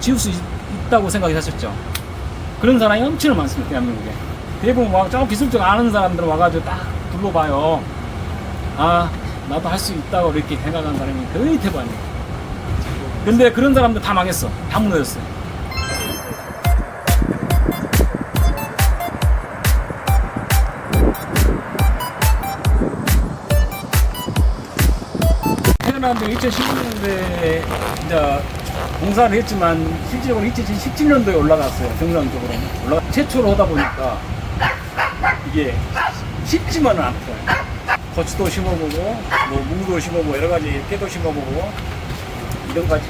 지울 수 있, 다고 생각하셨죠. 그런 사람이 엄청 많습니다, 대한민국에. 대부분 와, 저 기술적 아는 사람들 와가지고 딱 둘러봐요. 아, 나도 할 수 있다고 이렇게 생각하는 사람이 거의 대부분이에요. 근데 그런 사람들 다 망했어. 다 무너졌어요. 태어난데 2016년도에 이제 공사를 했지만 실질적으로 2017년도에 올라갔어요. 정상적으로. 올라 최초로 하다 보니까 이게 쉽지만은 않더라고요. 고추도 심어보고, 뭐 무도 심어보고, 여러 가지 깨도 심어보고, 이런 가지.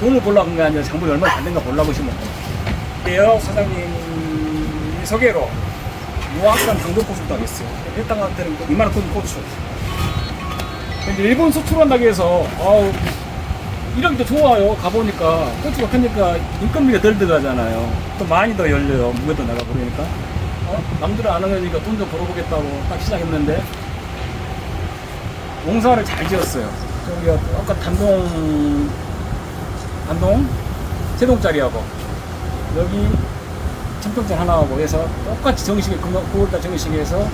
돈을 보려고 한게 아니라 장본이 얼마나 안 된가 보려고 심었고. 대여 사장님 소개로 무학산 당근고추를 따겠어요. 일당 같은 2만원 돈 고추. 근데 일본 수출한다고 해서, 아우, 이런 게 좋아요. 가보니까. 고추가 크니까 인건비가 덜 들어가잖아요. 또 많이 더 열려요. 무게도 나가고 그러니까. 어? 남들은 안 하니까 돈 좀 벌어보겠다고 딱 시작했는데, 농사를 잘 지었어요. 저기 아까 단동, 단동? 세 동짜리하고, 여기 청평장 하나하고 해서 똑같이 정식에, 9월달 정식에 해서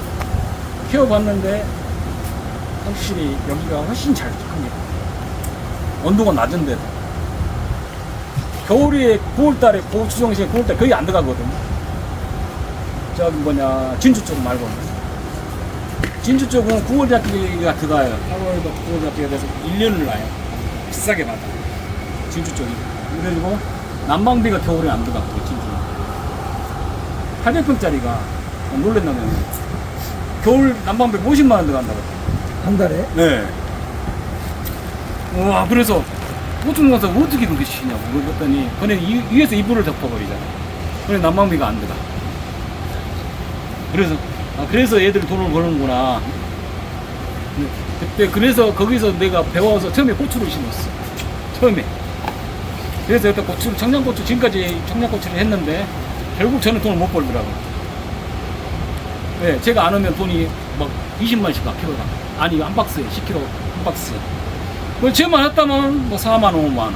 키워봤는데, 확실히 여기가 훨씬 잘 큽니다. 온도가 낮은데도. 겨울에 9월달에 고추 정식에 9월달 거의 안 들어가거든요. 저기 뭐냐 진주 쪽 말고는. 진주 쪽은 9월 잡기가 들어가요. 8월도 9월 잡기가 돼서 1년을 나요. 비싸게 받아. 진주 쪽이. 그래가지고 난방비가 겨울에 안 들어가고 진주. 800평짜리가 놀랬나면 겨울 난방비 50만 원 들어간다고. 한 달에? 네. 와, 그래서 보통 가서 어떻게 그렇게 치냐고 그랬더니 그냥 이- 위에서 이불을 덮어버리잖아. 그래 난방비가 안 들어. 그래서 아, 그래서 애들 돈을 버는구나. 네, 그때 그래서 거기서 내가 배워서 처음에 고추를 심었어. 처음에. 그래서 그때 고추를 청양고추 지금까지 청양고추를 했는데 결국 저는 돈을 못 벌더라고. 네, 제가 안 하면 돈이 막 20만원씩 막 키로가. 아니, 한 박스에 10kg 한 박스. 그걸 제만 했다면 뭐 4만 5만 원.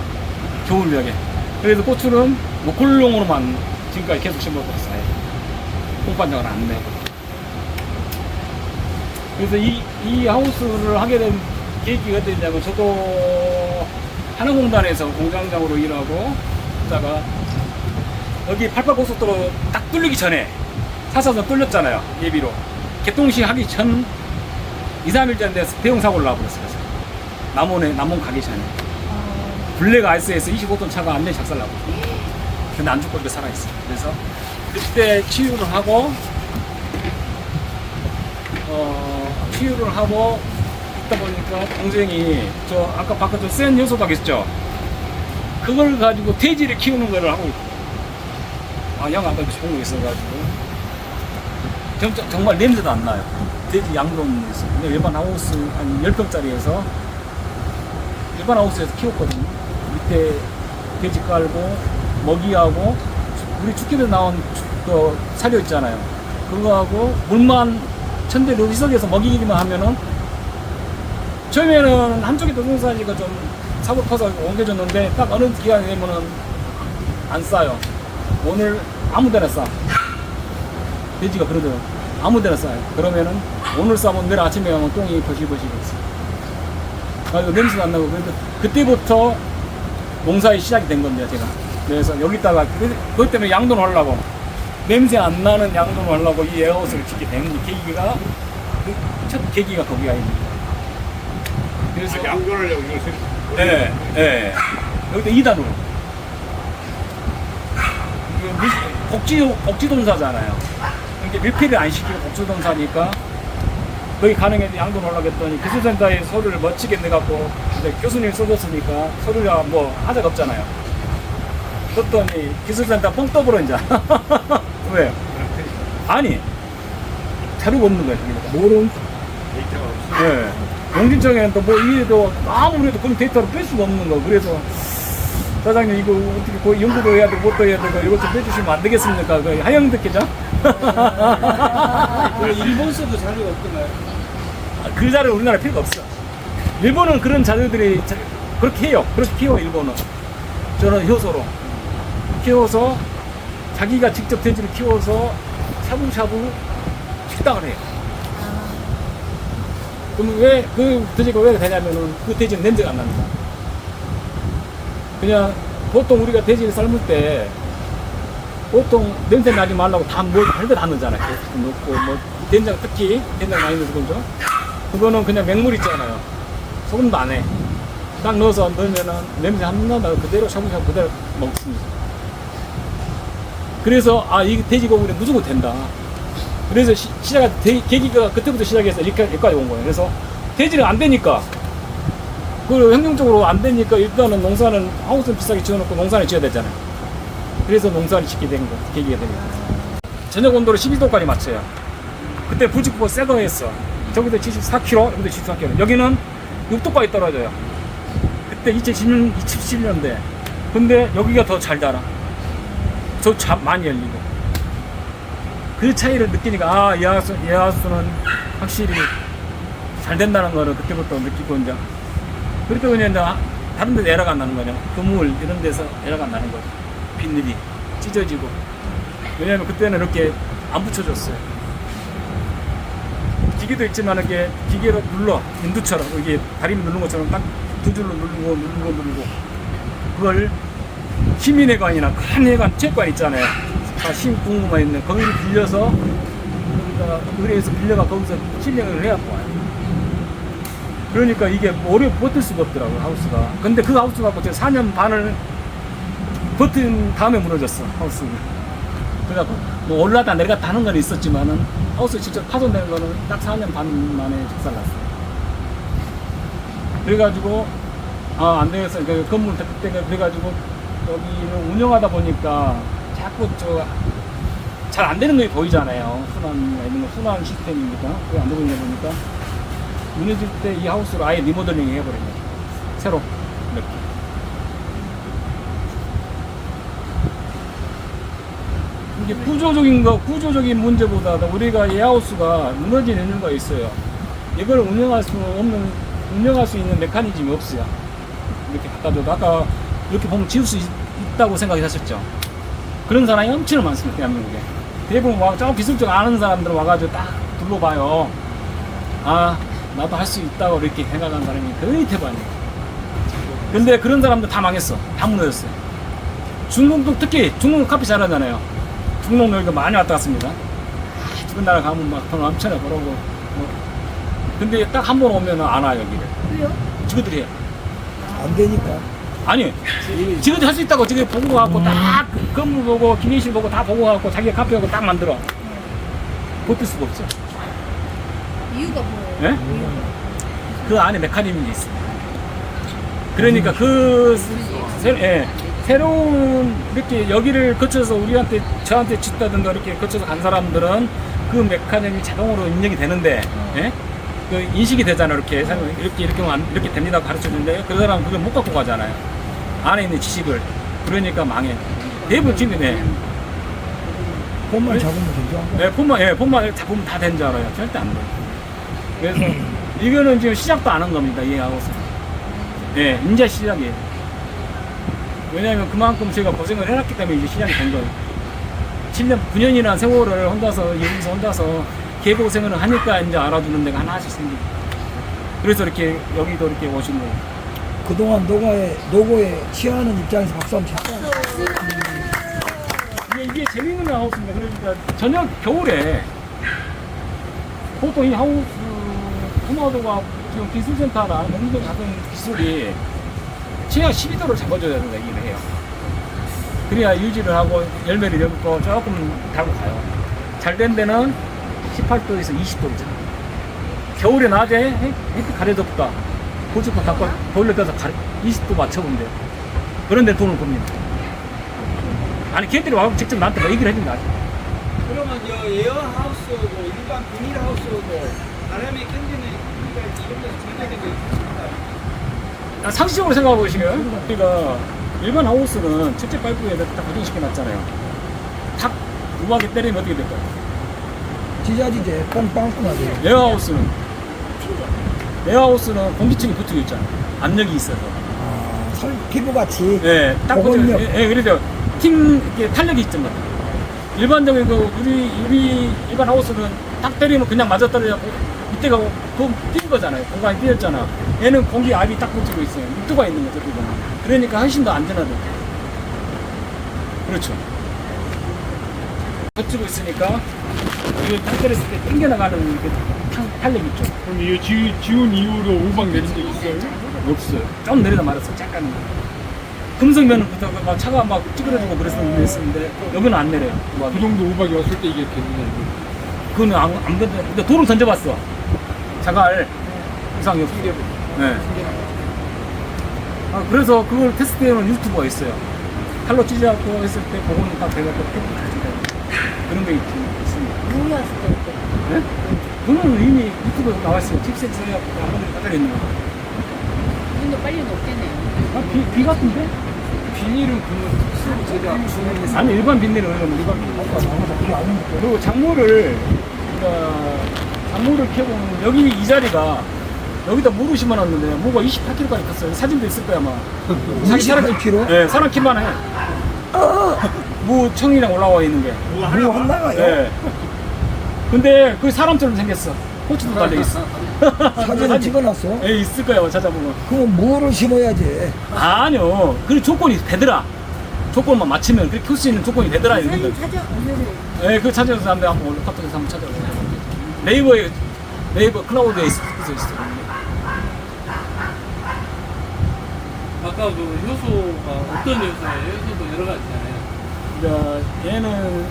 겨울벽에. 그래서 고추는 뭐 굴용으로만 지금까지 계속 심어고 있어요. 공판장을 안 내고. 그래서 이, 이 하우스를 하게 된 계기가 어땠냐면 저도 하나공단에서 공장장으로 일하고 있다가 여기 88고속도로 딱 뚫리기 전에 사사선 뚫렸잖아요. 예비로. 개통시 하기 전 2, 3일 전에 대형 사고를 나버렸어요. 남원에, 남원 가기 전에. 블랙 아이스에서 25톤 차가 안내 작살나고. 근데 안 죽고 이렇게 살아있어요. 그래서 그때 치유를 하고, 어, 치유를 하고 있다 보니까 동생이 저 아까 바깥에 센 요소박 있죠? 그걸 가지고 돼지를 키우는 거를 하고 있고. 아, 형 아까 좋은 거 있어가지고. 정, 정- 정말 냄새도 안 나요. 돼지 양동에서. 근데 일반 하우스 한 10평짜리에서 일반 하우스에서 키웠거든요. 밑에 돼지 깔고 먹이하고 우리 축기에 나온 그 사료 있잖아요. 그거하고 물만 천대로 희석해서 먹이기만 하면은 처음에는 한쪽에 동영상이가 좀 사고 터서 옮겨졌는데 딱 어느 기간이 되면은 안 싸요. 오늘 아무 데나 싸. 돼지가 그러더라고. 아무 데나 싸요. 그러면은 오늘 싸면 내일 아침에 가면 똥이 버실버실 있어. 그래서 냄새도 안 나고 그래서 그때부터 농사에 시작이 된 겁니다, 제가. 그래서 여기다가 그- 그것 때문에 양돈 하려고 냄새 안 나는 양돈 하려고 이 에어하우스를 짓게 된 계기가 그첫 계기가 거기가 있습니다. 그래서 아, 이걸 생 예, 예. 여기다 2단으로. 복지, 복지동사잖아요. 이게 밀폐를 안 시키고 복지동사니까 거기 가능해 양도 하려고 했더니 기술센터에 서류를 멋지게 내갖고 이제 교수님 써줬으니까 서류가 뭐 하자가 없잖아요. 그랬더니 기술센터 뻥 떠버려 이제. 왜? 아니 자료가 없는 거야. 모론 데이터가 없어. 예. 용진청에는 또 뭐 이래도 아무래도 그런 데이터를 뺄 수가 없는 거. 그래서 사장님 이거 어떻게 거의 연구도 해야 되고 뭣도 해야 되고 이것 좀 빼주시면 안 되겠습니까? 그 하영 듣기죠? 일본서도 자료가 없던가요? 그 자료 우리나라 필요가 없어. 일본은 그런 자료들이 자- 그렇게 해요. 그렇게 키워 일본은. 저는 효소로. 키워서 자기가 직접 돼지를 키워서 샤브샤브 식당을 해요. 그럼 왜 그 돼지가 왜 되냐면은 그 돼지는 냄새가 안 납니다. 그냥 보통 우리가 돼지를 삶을 때 보통 냄새 나지 말라고 다뭘 별거 다 넣잖아요. 넣고 뭐 된장 특히 된장 많이 넣고 그죠? 그거는 그냥 맹물 있잖아요. 소금도 안 해. 딱 넣어서 넣으면은 냄새 안 나면 그대로 샤브샤브 그대로 먹습니다. 그래서 아 이 돼지고기는 무조건 된다. 그래서 시, 시작 계기가 그때부터 시작해서 이렇게, 여기까지 온 거예요. 그래서 돼지는 안 되니까 그 행정적으로 안 되니까 일단은 농사는 하우스는 비싸게 지어놓고 농사를 지어야 되잖아요. 그래서 농사를 짓게 된 거, 계기가 됩니다. 저녁 온도를 12도까지 맞춰요. 그때 부직포 새거 했어. 저기도 74kg, 여기도 74kg. 여기는 6도까지 떨어져요. 그때 2010년, 2017년대. 근데 여기가 더 잘 자라. 저참 많이 열리고. 그 차이를 느끼니까, 아, 예하수, 예하수는 확실히 잘 된다는 거를 그때부터 느끼고, 이제. 그렇게 그냥 이제 다른 데 나는 거냐. 그물 이런 데서 나는 거죠. 비늘이 찢어지고. 왜냐면 그때는 이렇게 안 붙여줬어요. 기계도 있지만 이게 기계로 눌러 인두처럼 이게 다리 누르는 것처럼 딱 두 줄로 누르고 누르고 누르고 그걸 시민회관이나 큰 회관 체육관 있잖아요. 다 신궁금만 있는 거기를 빌려서 의뢰해서 빌려가 거기서 실행을 해갖고 와요. 그러니까 이게 오래 버틸 수가 없더라고요 하우스가. 근데 그 하우스 갖고 제가 4년 반을 버틴 다음에 무너졌어 하우스는. 그래갖고 뭐 올라다 내려갔다 하는 건 있었지만은 하우스 직접 파손된 거는 딱 4년 반 만에 작살났어요. 그래가지고 아 안 되겠어. 그 건물 그때가 그래가지고 여기를 운영하다 보니까 자꾸 저 잘 안 되는 게 보이잖아요. 순환 있는 거 순환 시스템이니까 그게 안 되고 있는 보니까 무너질 때 이 하우스를 아예 리모델링 해버린 거죠. 새로 이게 구조적인 거, 구조적인 문제보다도 우리가 이 하우스가 무너지는 이유가 있어요. 이걸 운영할 수 없는, 운영할 수 있는 메커니즘이 없어요. 이렇게 갖다 줘도 아까 이렇게 보면 지울 수 있, 다고 생각하셨죠? 그런 사람이 엄청 많습니다, 대한민국에. 대부분 와, 저 기술적 아는 사람들 와가지고 딱 둘러봐요. 아, 나도 할 수 있다고 이렇게 생각하는 사람이 거의 대부분이에요. 근데 그런 사람들 다 망했어. 다 무너졌어요. 중국도 특히 중국 커피 잘하잖아요. 여기가 많이 왔다 갔습니다. 아, 죽은 나라 가면 막돈 엄청나게 벌어고. 뭐. 근데 딱 한 번 오면 안 와요, 여기를. 왜요? 지그들이 해. 안 되니까. 아니, 지그들이 할 수 있다고 지금 보고 갖고 딱 건물 보고 기내실 보고 다 보고 갖고 자기 카페 하고 딱 만들어. 버틸 수가 없어. 이유가 뭐예요? 예? 이유가. 그 안에 메커니즘이 있어. 그러니까 그 새, 예, 새로운 이렇게 여기를 거쳐서 우리한테 저한테 짓다든가 이렇게 거쳐서 간 사람들은 그 메커니즘이 자동으로 입력이 되는데 예? 그 인식이 되잖아 이렇게 이렇게 이렇게 하면 안- 이렇게 됩니다 가르쳐 주는데 그 사람 은 그걸 못 갖고 가잖아요 안에 있는 지식을 그러니까 망해 대부분 지금 네, 폰만 잡으면 되죠. 네, 폰만 예, 폰만 잡으면 다된줄 알아요 절대 안 돼. 그래서 이거는 지금 시작도 안 한 겁니다 이 하우스. 예, 이제 시작이에요. 왜냐하면 그만큼 제가 고생을 해놨기 때문에 이제 시작이 된 거예요. 7년, 9년이나 세월을 혼자서, 여기서 혼자서 개고생을 하니까 이제 알아주는 데가 하나씩 생기고. 그래서 이렇게, 여기도 이렇게 오신 거예요. 그동안 노고에, 노고에 취하는 입장에서 박수 한번 쳐. 이게, 이게 재밌는 하우스입니다. 그러니까 저녁 겨울에 보통 이 하우스 토마토가 지금 기술센터나 농도 같은 기술이 최하 12도를 잡아줘야 된다 얘기를 해요. 그래야 유지를 하고 열매를 열고 조금 달고 가요. 잘 된 데는 18도에서 20도죠. 겨울에 낮에 햇- 햇빛 가려졌다. 고집고 닦고 돌려대서 20도 맞춰본대요. 그런데 돈을 법니다. 아니 걔들이 와서 직접 나한테 뭐 얘기를 해준다. 그러면 저 에어하우스고 일반 비닐하우스고 바람에 견디는 이런 데서 정해진 게 있습니다. 아, 상식적으로 생각해 보시면 우리가 일반 하우스는 첫째 파이프에다 딱 고정시켜 놨잖아요. 탁 우하게 때리면 어떻게 될까요? 지자지제 뻥빵꾸 나죠. 에어하우스는 에어하우스는 공기층이 붙어 있잖아 요. 압력이 있어서. 아, 설, 피부같이. 예, 딱. 붙어. 예, 예, 그래서 코팅 이게 탄력이 있잖아요. 일반적인 그 유리 유리 일반 하우스는 딱 때리면 그냥 맞아 떨어져고 밑에가 뛴 거잖아요. 공간이 뛰었잖아. 얘는 공기 압이 딱 붙이고 있어요. 밑도가 있는 거죠, 그거는. 그러니까 훨씬 더 안전하죠. 그렇죠. 붙이고 있으니까 이걸 딱 때렸을 때 땡겨나가는 그 탄- 탄력 있죠. 그럼 이 지, 지운 이후로 우박 내린 적 있어요? 없어요. 좀 내리다 말았어, 잠깐. 금성면은 그때 막 차가 막 찌그러지고 그랬었는데, 그랬었는데 여기는 안 내려요. 막그 정도 우박이 왔을 때 이게 됐느냐 그거는 안, 안 건드, 근데 돌을 던져봤어. 자갈 이상이 없어. 네. 아, 그래서 그걸 테스트해놓은 유튜버가 있어요. 칼로 찢어갖고 했을 때 그거는 딱 내가 또 그런 게 있, 있습니다. 누구였을 때? 네? 그거는 이미 유튜브에 나왔어요. 칩셋 해갖고 한번 따져 있는 거. 눈도 빨리 녹겠네요. 아, 비, 비 같은데? 비닐은 그 특수 제작 중에서 아니 일반 빈대는 일반 빈대. 그리고 작물을 그러니까 작물을 캐보면 여기 이 자리가 여기다 무를 심어놨는데 무가 28kg까지 컸어요. 사진도 있을 거야 아마. 자기 사람 28kg? 네, 사람 키만 해. 무 청이랑 올라와 있는 게. 뭐 한다가요? 네. 근데 그 사람처럼 생겼어. 호치도 달려 있어. 사진을 찍어놨어? 예, 있을 거야 찾아보면. 그럼 뭐를 심어야지? 아니요. 그 조건이 되더라. 조건만 맞추면 그렇게 키울 수 있는 조건이 되더라. 이런 거. 사진 찾아 오늘은 네, 그 찾아서 한번 한번 카톡에서 한번 찾아보세요. 네이버에 네이버 클라우드에 있어 있어. 아까 그 효소가 어떤 효소예요? 효소도 여러 가지잖아요. 그러니까 얘는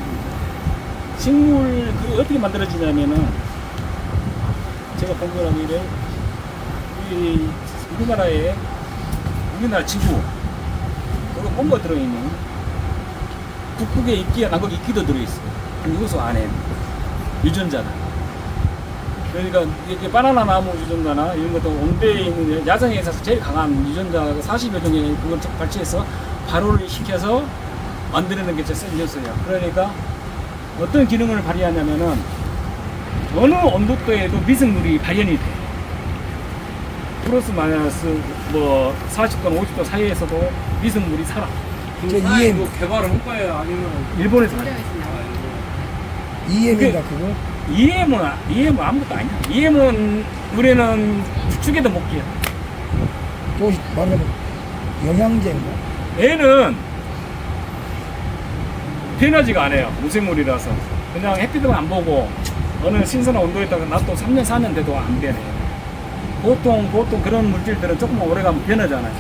식물 그 어떻게 만들어지냐면은 제가 본 거라면 이래 이 우리나라에 우리나라 지구 그리고 뭔가 들어있는 북극의 이끼와 남극 이끼도 들어있어요. 그 효소 안에 유전자나. 그러니까 이게 바나나 나무 유전자나 이런 것도 온대에 있는 야생에 있어서 제일 강한 유전자가 40여 종의 그걸 발치해서 발효를 시켜서 만드는 게 제센 효소예요. 그러니까 어떤 기능을 발휘하냐면은 어느 온도도에도 미생물이 발현이 돼. 플러스 마이너스 뭐 40도나 50도 사이에서도 미생물이 살아. 저그 EM. 이거 개발을 한 거예요? 아니면 일본에서. EM인가 그거? EM은 EM은 아무것도 아니야. EM은 우리는 축에도 못 끼요. 또 말하면 영양제인가? 얘는 변하지가 않아요. 무생물이라서. 그냥 햇빛만 안 보고 어느 신선한 온도에 다가 놔둬 3년, 4년 돼도 안 변해요. 보통, 보통 그런 물질들은 조금만 오래 가면 변하잖아요.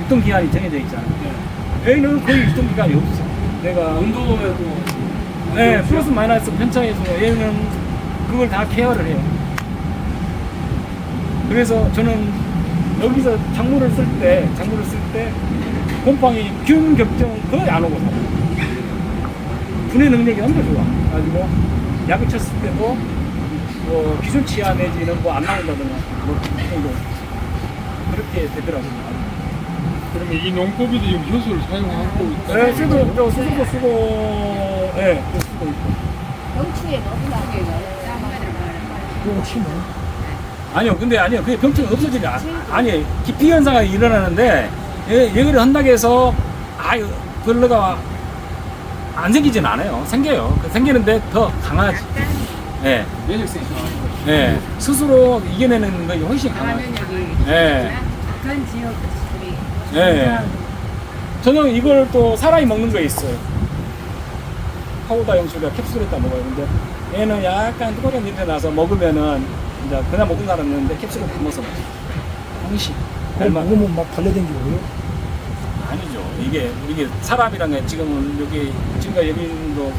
유통기한이 정해져 있잖아요. 얘는 거의 유통기한이 없어. 내가, 온도에도 네, 플러스 마이너스 편차에서 얘는 그걸 다 케어를 해요. 그래서 저는 여기서 작물을 쓸 때, 작물을 쓸 때 곰팡이 균 격정 거의 안 살아요. 분해 능력이 엄청 좋아. 가지고 약을 쳤을 때도 뭐 기준치야 내지는 뭐 안 나온다거나 뭐 그렇게 되더라고요. 그러면 이 농법이도 지금 효소를 사용하고 있다 네, 쓰고 저 쓰고 쓰고 예, 네, 쓰고 있고. 병추에 너무 나게 그거 치면 아니요, 근데 아니요, 그게 병증이 없어지지 않, 아니 기피 현상이 일어나는데 얘- 얘기를 한다고 해서 아유 별로가 안 생기진 않아요. 생겨요. 그 생기는데 더 강하지. 예, 면역성이 좋아. 예, 스스로 이겨내는 것이 훨씬 강하죠. 예, 그런 지역 예. 저는 이걸 또 사람이 먹는 거 있어요. 파우더 형식으로 캡슐에다 먹어요. 근데 얘는 약간 뜨거운 냄새 나서 먹으면은 이제 그냥 먹은 사람은 있는데 캡슐에 담아서 먹어요. 얼마? 먹으면 막 달려댕기고요? 아니죠. 이게 이게 사람이란 게 지금은 여기 지금까 여기도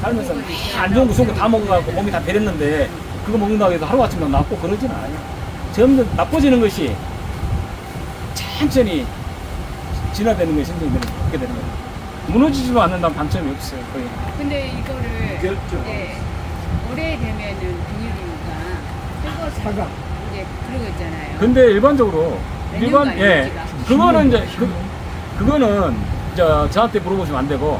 살면서 안 좋은 거 좋은 거 다 먹어갖고 몸이 다 배렸는데 그거 먹는다고 해서 하루 아침에 낫고 그러진 않아요. 점점 나빠지는 것이 천천히 진화되는 것이 생성되는 그렇게 되는 거예요. 무너지지도 않는다는 단점이 없어요. 거의. 근데 이거를 그렇죠. 이제 오래되면은 비닐이니까 뜨거워서 사과. 이제 그러고 있잖아요. 근데 일반적으로 몇 일반 년간 예 유지가. 그거는 이제 그, 그거는 저 저한테 물어보시면 안 되고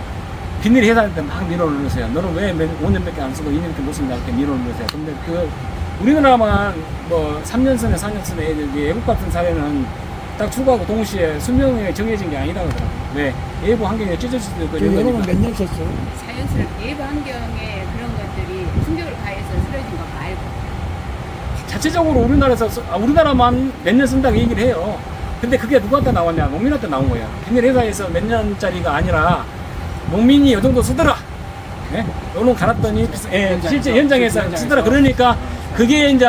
비닐 회사한테 막 넣으세요. 너는 왜 몇, 5년밖에 안 쓰고 2년밖에 못 쓰냐 이렇게 넣으세요. 근데 그 우리나라만 뭐 3년 선에 4년 선에 외국 같은 사례는 딱 출고하고 동시에 수명이 정해진 게 아니다 그러더라고요. 왜? 외부 환경에 찢어질 수도 있고 그 이런 여러분 거니까. 몇년 썼어요? 자연스럽게 예부 환경에 그런 것들이 충격을 가해서 쓰러진 거 말고 자체적으로 우리나라에서 쓰- 아, 우리나라만 몇 년 쓴다고 얘기를 해요. 근데 그게 누구한테 나왔냐? 농민한테 나온 거예요. 비닐 회사에서 몇 년짜리가 아니라 농민이 이 정도 쓰더라. 예? 요놈 갈았더니 비싸- 예, 실제 현장에서 쓰더라. 그러니까 그게 이제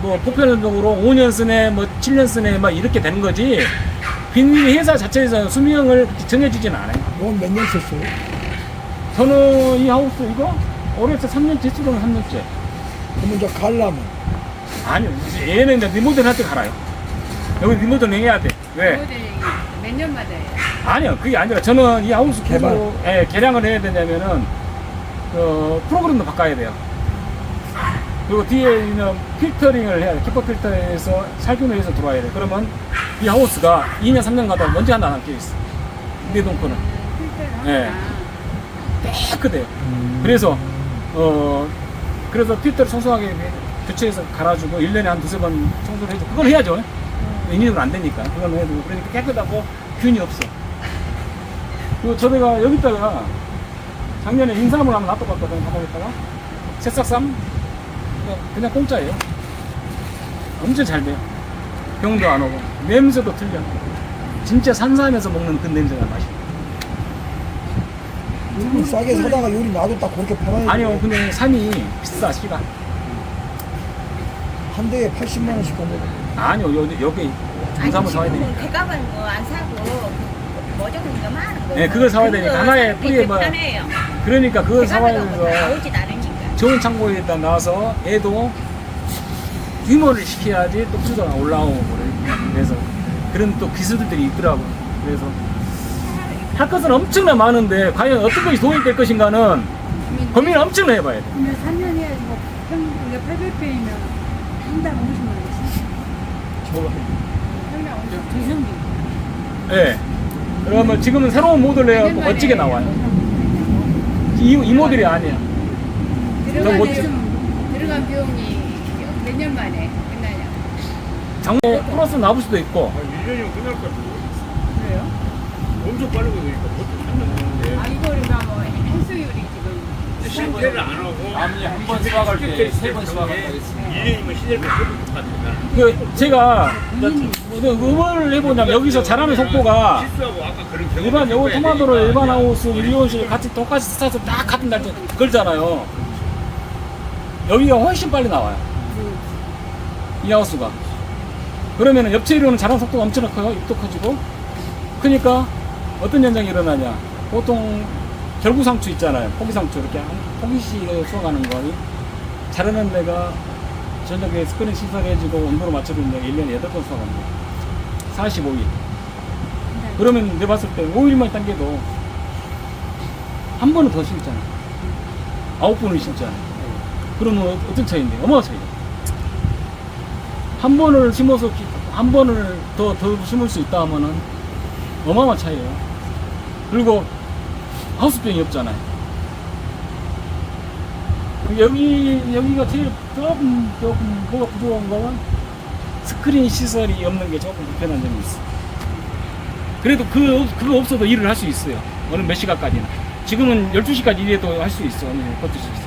뭐 보편적으로 5년 쓰네, 뭐 7년 쓰네, 막 이렇게 되는 거지. 비닐 회사 자체에서 수명을 그렇게 정해주진 않아요. 이건 몇 년 썼어요? 저는 이 하우스 이거 올해서 3년째 쓰고는 3년째. 그러면 이제 갈라면 아니요, 얘는 이제 리모델 할때 갈아요. 여기 리모델 해야 돼. 왜? 몇 년마다 해요. 아니요, 그게 아니라 저는 이 하우스 개발. 개발, 예, 개량을 해야 되냐면은 어, 프로그램도 바꿔야 돼요. 그리고 뒤에 있는 필터링을 해야 돼. 키퍼 필터에서 살균을 해서 들어와야 돼. 그러면 이 하우스가 2년, 3년 가다 먼지 하나 안 끼어 있어. 내 동포는 네. 깨끗해요. 그래서 어 그래서 필터를 청소하게 교체해서 갈아주고 1년에 한 두세 번 청소를 해줘. 그걸 해야죠. 2년은 안 되니까. 그건 해도 그러니까 깨끗하고 균이 없어. 그리고 저희가 여기다가 작년에 인삼을 한번 놔둬봤거든요. 바닥에다가 새싹삼 그냥, 공짜예요. 엄청 잘 돼요. 병도 안 오고 냄새도 틀려. 진짜 산삼에서 먹는 그 냄새가 맛이. 요즘 싸게 사다가 요리 놔뒀다 그렇게 팔아야 아니요, 근데 삼이 비싸 시가. 한 대에 80만 원씩 건데 아니요, 여기 여기 인삼을 사와야 되니까. 대가만 뭐안 사고 거 많은 거. 네, 그걸 사와야 되니까. 하나에 뿌리에 뭐- 편해요. 그러니까 그걸 사와야 뭐 돼서 나오진 않으니까. 좋은 창고에다 놔서 애도 휴머를 시켜야지 또 뿌리가 올라오고 그래. 그래서 그런 또 기술들이 있더라고. 그래서 할 것은 엄청나 많은데 과연 어떤 것이 도움이 될 것인가는 고민을 엄청나 해봐야 돼. 그러면 3년 해야지 뭐 평균 800배이면 한 달 50만 원씩. 평균 50만 두성비. 예. 그러면 지금은 새로운 모델 내갖고 멋지게 나와요. 이, 이 모델이 아니야. 들어간 멋지- 비용, 들어간 비용이 몇 년 만에 끝나냐. 장래 플러스 나올 수도 있고. 한 1년이면 끝날 것 같아요. 그래요? 엄청 빠르게 되니까 보통 3년 되는데. 아 이거를 뭐 횟수율이 지금 실패를 안 하고. 아니 한번 수확할 때세번 수확한다 그랬습니다. 1년이면 시절이 끝날 것 같아요. 그 제가 의원을 해보냐면 여기서 자라는 속도가. 일반 요거 토마토를 일반 하우스 일리온실 같이 똑같이 싸서 딱 같은 날짜 걸잖아요. 여기가 훨씬 빨리 나와요. 이 하우스가. 그러면은 엽채로는 자란 속도가 엄청 커요. 입도 커지고. 그러니까 어떤 현상이 일어나냐. 보통 결구상추 있잖아요. 포기상추 이렇게 한 포기씩 수확하는 거. 자라는 데가 저녁에 스크린 시설해지고 온도로 맞춰주는 데가 1년에 8번 수확합니다. 45일. 그러면 내가 봤을 때 5일만 당겨도 한 번은 더 심잖아. 아홉 번을 심잖아. 그러면 어떤 차이인데? 어마어마한 차이죠. 한 번을 심어서 기- 한 번을 더, 더 심을 수 있다 하면은 어마어마한 차이예요. 그리고 하우스병이 없잖아요. 여기, 여기가 제일 조금, 조금 뭐가 부족한 거는 스크린 시설이 없는 게 조금 불편한 점이 있어. 그래도 그, 없- 그거 없어도 일을 할 수 있어요. 어느 몇 시간까지는. 지금은 12시까지 일해도 할 수 있어. 어느 버틸 수 있어.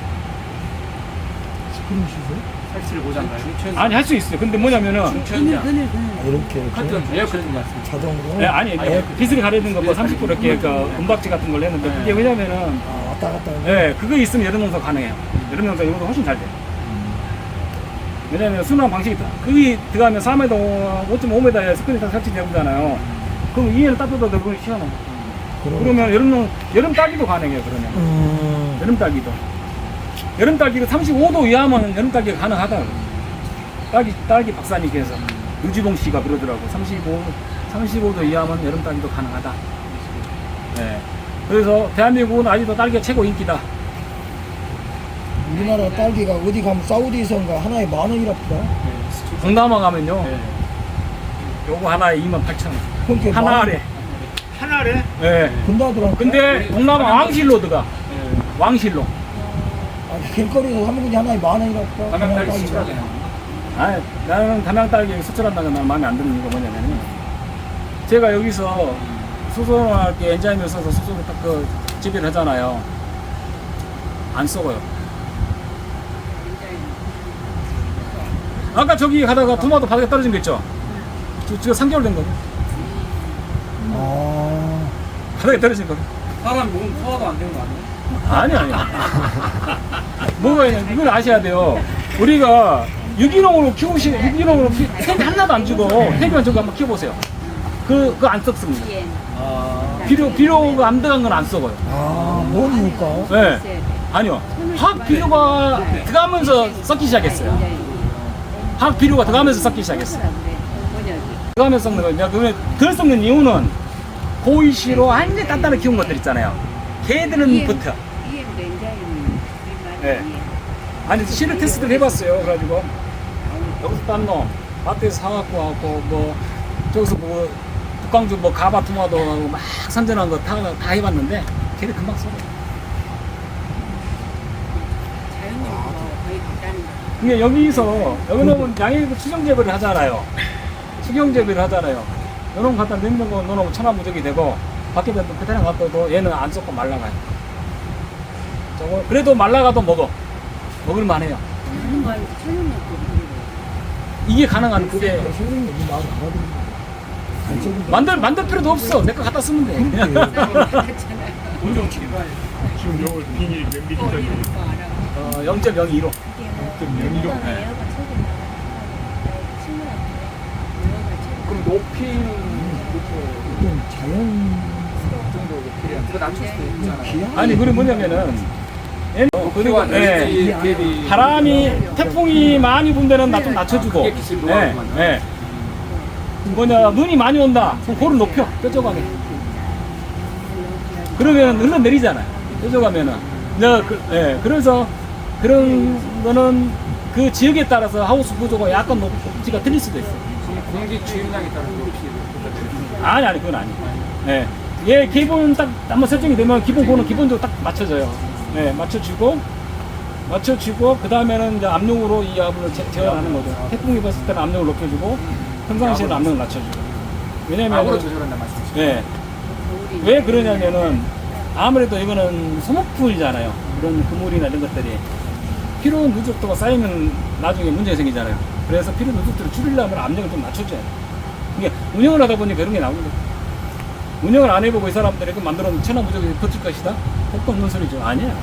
시설? 설치를 보장가요? 아니, 할 수 있어요. 근데 뭐냐면은, 천장. 아, 이렇게 이렇게 커튼 에어컨 같습니다. 자동으로 네, 아니, 빛을 가리는 거뭐 30% 이렇게 그 은박지 같은 걸 했는데, 그게 왜냐면은, 아, 왔다 갔다 하는 예, 그거 있으면 여름 농사 가능해요. 여름 농사 이거보다 훨씬 잘 돼요. 왜냐면 순환 방식이 다- 그게 들어가면 4m, 5.5m에 스크린 다 설치되잖아요. 그럼 위에는 따뜻하다 그러면 시원해요. 그럼 그러면 여름 농, 여름 딸기도 가능해요, 그러면. 음, 여름 딸기도. 여름 딸기가 35도 이하면 여름 딸기가 가능하다. 딸기, 딸기 박사님께서. 유지봉 씨가 그러더라고. 35, 35도 이하면 여름 딸기도 가능하다. 네. 그래서 대한민국은 아직도 딸기가 최고 인기다. 우리나라 딸기가 어디 가면 사우디에선가 하나에 만 원이랍니다. 동남아 가면요. 네. 요거 하나에 2만 8천 원. 그렇게 하나에. 하나래? 예. 근다더라. 근데 동남아 왕실로 들어가. 왕실로. 아, 길거리에서 한 분이 하나에 만 원이랍니다. 가면 그냥 딸기 딸기가. 시켜야 아 나는 담양 딸기 수출한다는 건 마음에 안 드는 이유가 뭐냐면요. 제가 여기서 수소할 게 엔자임을 써서 수소를 딱그 재배를 하잖아요. 안 썩어요. 아까 저기 가다가 토마토 바닥에 떨어진 거 있죠? 저, 저 3개월 된 거죠? 아, 바닥에 떨어진 거. 사람 몸 소화도 안 되는 거 아니에요? 아니, 아니. 뭐가 있냐, 이걸 아셔야 돼요. 우리가 유기농으로 키우시, 유기농으로 키, 햄 하나도 안 주고, 햄이만 저거 한번 키워보세요. 그, 그거 안 썩습니다. 예. 비료, 비료가 안 들어간 건 안 썩어요. 아, 뭡니까? 네. 아니요. 화학 비료가 들어가면서 썩기 시작했어요. 화학 비료가 들어가면서 썩기 시작했어요. 들어가면서 썩는 거예요. 그러면 덜 썩는 이유는 고이시로 완전히 단단하게 키운 것들 있잖아요. 걔들은 부터. 네. 아니 실을 테스트를 해봤어요. 그래가지고 여기서 딴 놈, 마트에서 사갖고 하고 뭐 저기서 뭐 북광주 뭐 가바 토마토 막 선전한 거 다 다 해봤는데 걔들 금방 거의 같다는 거. 근데 여기서 여기는 양해고 추경 재배를 하잖아요. 추경 재배를 하잖아요. 거 갖다 거 넣으면 천하무적이 되고 밖에다 그대로 놔둬도 얘는 안 썩고 말라가요. 저거 그래도 말라가도 먹어. 먹을만 해요. 하는 거 알고 천연약도 이게 가능한 그게. 선생님 거. 만들 만들 필요도 없어. 내 거 갖다 쓰면 돼. 지금 요거 비닐 몇 미리짜리 어, 0.02로. 연이로. 그럼 높이는 좀 자연 그거 낮출 수도 있잖아. 아니 그게 뭐냐면은 그리고 예, 이 바람이 태풍이 많이 분 데는 나 좀 낮춰주고 예, 노하우구만. 예. 뭐냐 눈이 많이 온다 그럼 고를 높여 뾰족하게 그러면 흘러내리잖아요 뾰족하면은 내가 그, 예, 그래서 그런 거는 그 지역에 따라서 하우스 구조가 약간 높이가 틀릴 수도 있어요 공기 주입량에 따라 높이. 아니 아니 그건 아니에요. 예. 얘 기본 딱 한번 설정이 되면 기본 고는 기본적으로 딱 맞춰져요. 예, 맞춰주고 맞춰주고 그 다음에는 이제 압력으로 이 압을 제- 제어하는 거죠. 태풍이 봤을 때는 압력을 높여주고 평상시에는 압력을 낮춰주고. 압으로 왜냐면 조절한단 말씀이죠. 예. 왜 그러냐면은 아무래도 이거는 소모품이잖아요. 이런 그물이나 이런 것들이 피로 누적도가 쌓이면 나중에 문제가 생기잖아요. 그래서 피로 누적도를 줄이려면 압력을 좀 낮춰줘야 돼요. 이게 운영을 하다 보니까 이런 게 나오는 거죠. 운영을 안 해보고 이 사람들이 그 만들어 놓은 천하 무적이 버틸 것이다? 복도 없는 소리죠. 아니야.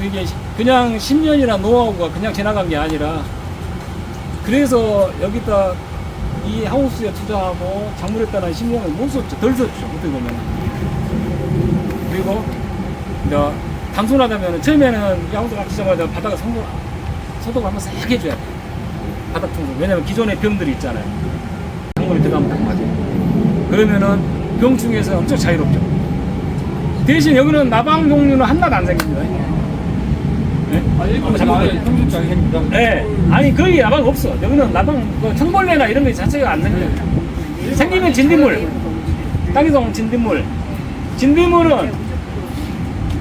이게 그냥 10년이나 노하우가 그냥 지나간 게 아니라 그래서 여기다 이 하우스에 투자하고 작물했다는 10년을 못 썼죠. 덜 썼죠. 어떻게 보면. 그리고 이제 단순하다면 처음에는 이 하우스 같이자마자 바닥을 청소, 소독 한번 싹 해줘야 돼. 바닥 청소. 왜냐면 기존에 병들이 있잖아요. 작물이 들어가면 딱 맞아요. 그러면은 병충해서 엄청 자유롭죠. 대신 여기는 나방 종류는 하나도 안 생깁니다. 네? 아 평소장에 생긴다 네. 아니 거의 나방 없어. 여기는 나방 그 청벌레나 이런 거 자체가 안 생겨요. 생기면 진딧물. 온 진딧물. 진딧물은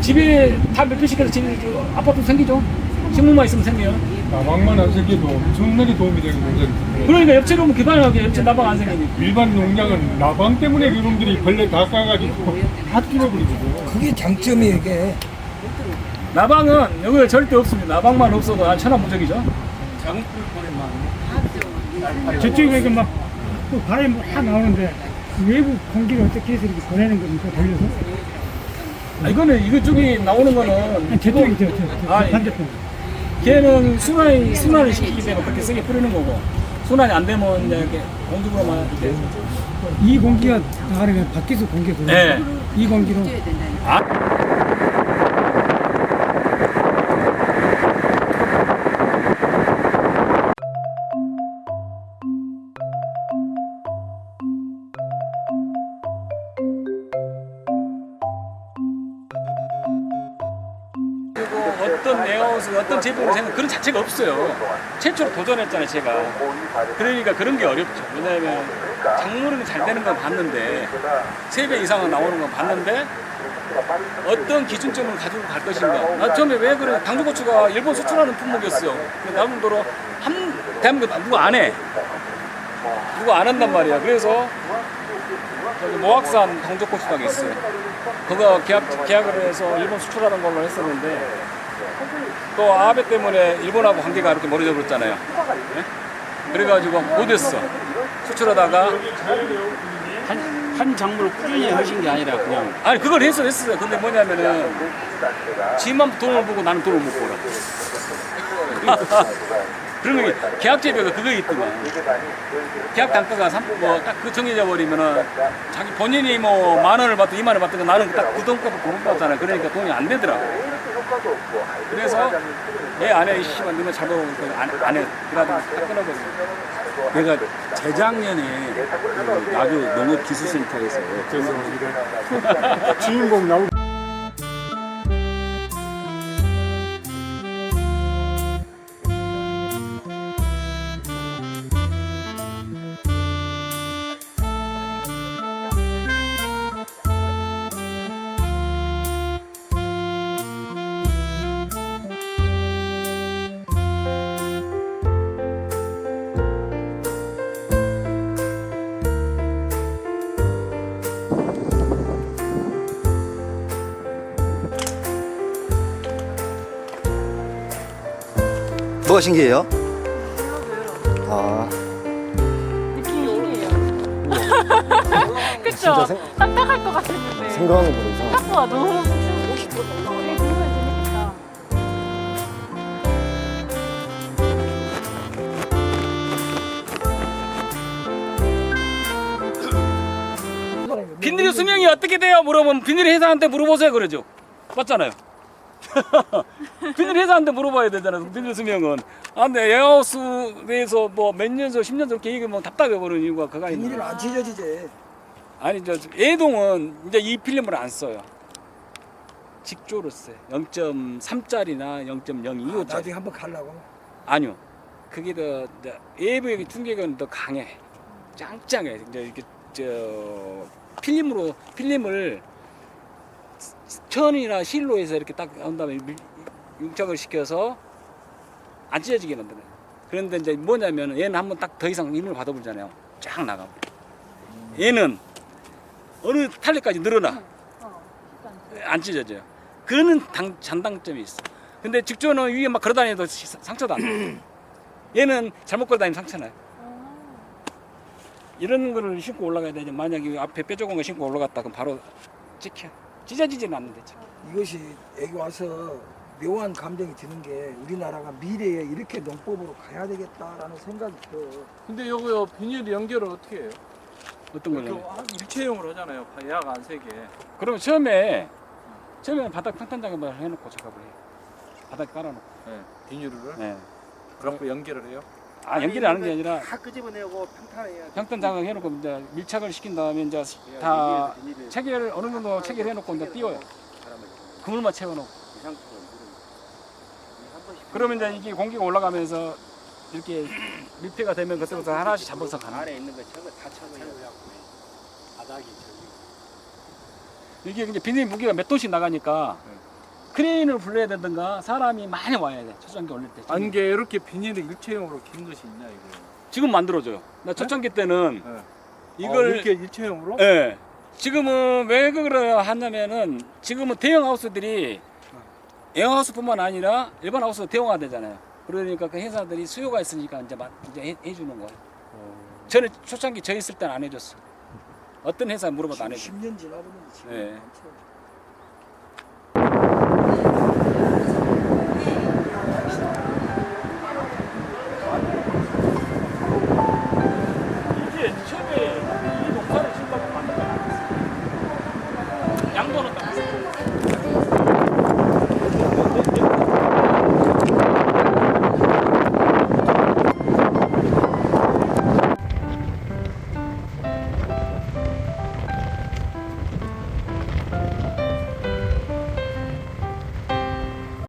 집에 다 몇 개씩 해서 진, 저 아파트 생기죠. 식물만 있으면 생겨요. 나방만 안 생겨도 엄청나게 도움이 되는 농장이 그러니까 엽채로 오면 기반하게 엽채 나방 안 생기니까. 일반 농장은 나방 때문에 그놈들이 벌레 다 까가지고 다 뚫어버리거든 그게 장점이 이게 나방은 여기 절대 없습니다. 나방만 없어도 한 천하무적이죠. 저쪽에 이렇게 막, 또 바람이 막 나오는데, 외부 공기를 어떻게 해서 이렇게 보내는 겁니까? 돌려서? 아, 이거는 이거 쪽이 나오는 거는 아니, 저쪽이, 저, 저, 저, 아니. 반대편. 걔는 순환이 순환을 시키기 때문에 그렇게 세게 뿌리는 거고 순환이 안 되면 이제 이렇게 공중으로만 이렇게 이 공기가 나가는 게 밖에서 공기가 들어오는 네. 이 공기로 거. 아 생각 그런 자체가 없어요. 최초로 도전했잖아요, 제가. 그러니까 그런 게 어렵죠. 왜냐하면 작물은 잘 되는 건 봤는데 세 배 이상은 나오는 건 봤는데 어떤 기준점을 가지고 갈 것인가. 나 처음에 왜 그래? 당주고추가 일본 수출하는 품목이었어요. 나름대로 한 대한민국 누가 안 해. 누가 안 한단 말이야. 그래서 저기 모악산 강조코스닥에 있어요. 그거 계약, 계약을 해서 일본 수출하는 걸로 했었는데 또 아베 때문에 일본하고 관계가 이렇게 멀어져 버렸잖아요. 예? 그래가지고 못했어. 수출하다가 한, 한 작물을 꾸준히 하신 게 아니라 그냥 아니 그걸 했어 했어요. 근데 뭐냐면은 지만 돈을 보고 나는 돈을 못 벌어. 그런 게 계약 제도가 그거 있더만. 계약 단가가 뭐딱 그 정해져 버리면은 자기 본인이 뭐 만 원을 받든 이만 원을 받든 나는 딱 그 돈값을 고른 거잖아요. 그러니까 돈이 안 되더라고. 그래서 내 아내 씨발 너네 잘안 해. 그래가지고 딱 끊어버려. 내가 재작년에 그 나주 농업기술센터에서 주인공 나오 뭐가 신기해요? 아, 그쵸? 생- 딱딱할 것 같았는데 생각하는 거랑 이상하네. 생각보다 너무 푹신푹신 되게 그러면 재밌겠다 비닐 수명이 어떻게 돼요? 물어보면 비닐 회사한테 물어보세요 그러죠. 맞잖아요. 비닐 회사한테 물어봐야 되잖아요. 비닐 수명은. 아, 근데 에어하우스에서 뭐 몇 년서 10년 전 계획이면 답답해 버리는 이유가 그거 비닐은 아닌가. 안 찢어지지. 아니 저 애동은 이제 이 필름을 안 써요. 직조로 써요. 0.3짜리나 0.02호짜리. 나중에 한번 가려고. 아니요. 그게 더 이제 AV 충격은 더 강해. 짱짱해. 이제 이렇게 저 필름으로 필름을 천이나 실로에서 이렇게 딱 한 다음에 밀- 윤착을 시켜서 안 찢어지게 만드는. 그런데 이제 뭐냐면 얘는 한번 딱 더 이상 힘을 받아보잖아요. 쫙 나가. 얘는 어느 탄력까지 늘어나. 안 찢어져요. 그는 당, 장단점이 있어. 근데 직조는 위에 막 걸어다니도 시- 상처도 안 나. 얘는 잘못 걸어다니면 상처 나요. 이런 거를 신고 올라가야 되죠. 만약에 앞에 거 신고 올라갔다 그럼 바로 찍혀. 찢어지지는 않는데. 찍혀. 이것이 여기 와서 묘한 감정이 드는 게 우리나라가 미래에 이렇게 농법으로 가야 되겠다라는 생각이 들어. 근데 요거 비닐 연결을 어떻게 해요? 어떤 이렇게 거냐면. 일체형으로 하잖아요. 약 안 세게. 그러면 처음에 처음에 바닥 평탄 작업을 해놓고 작업을 해요. 바닥 깔아놓고. 네. 비닐을 네. 그래갖고 연결을 해요. 아 연결이 하는 게 아니라 다 끄집어내고 평탄해야 돼. 평탄 작업 해놓고 이제 밀착을 시킨 다음에 이제 다 체결 어느 정도 체결해놓고 이제 띄워요. 그물만 채워놓고. 그러면 이제 이게 공기가 올라가면서 이렇게 밀폐가 되면 그때부터 하나씩 잡아서 가는 거예요. 있는 거 저거 다 쳐버려. 이게 이제 비닐 무게가 몇 톤씩 나가니까 크레인을 불러야 되든가 사람이 많이 와야 돼. 초창기 올릴 때. 이게 이렇게 비닐을 일체형으로 긴 것이 있냐 이거. 지금 만들어줘요. 나 초창기 때는 네. 이걸 아, 이렇게 일체형으로? 예. 지금은 왜 그걸 하냐면은 지금은 대형 하우스들이 에어하우스뿐만 아니라 일반 하우스 대형화 되잖아요. 그러니까 그 회사들이 수요가 있으니까 이제 막 이제 해, 해주는 거예요. 저는 초창기 저 있을 때는 안 해줬어. 어떤 회사 물어봐도 안 해줘. 10년 지나보면 지금 예. 많죠.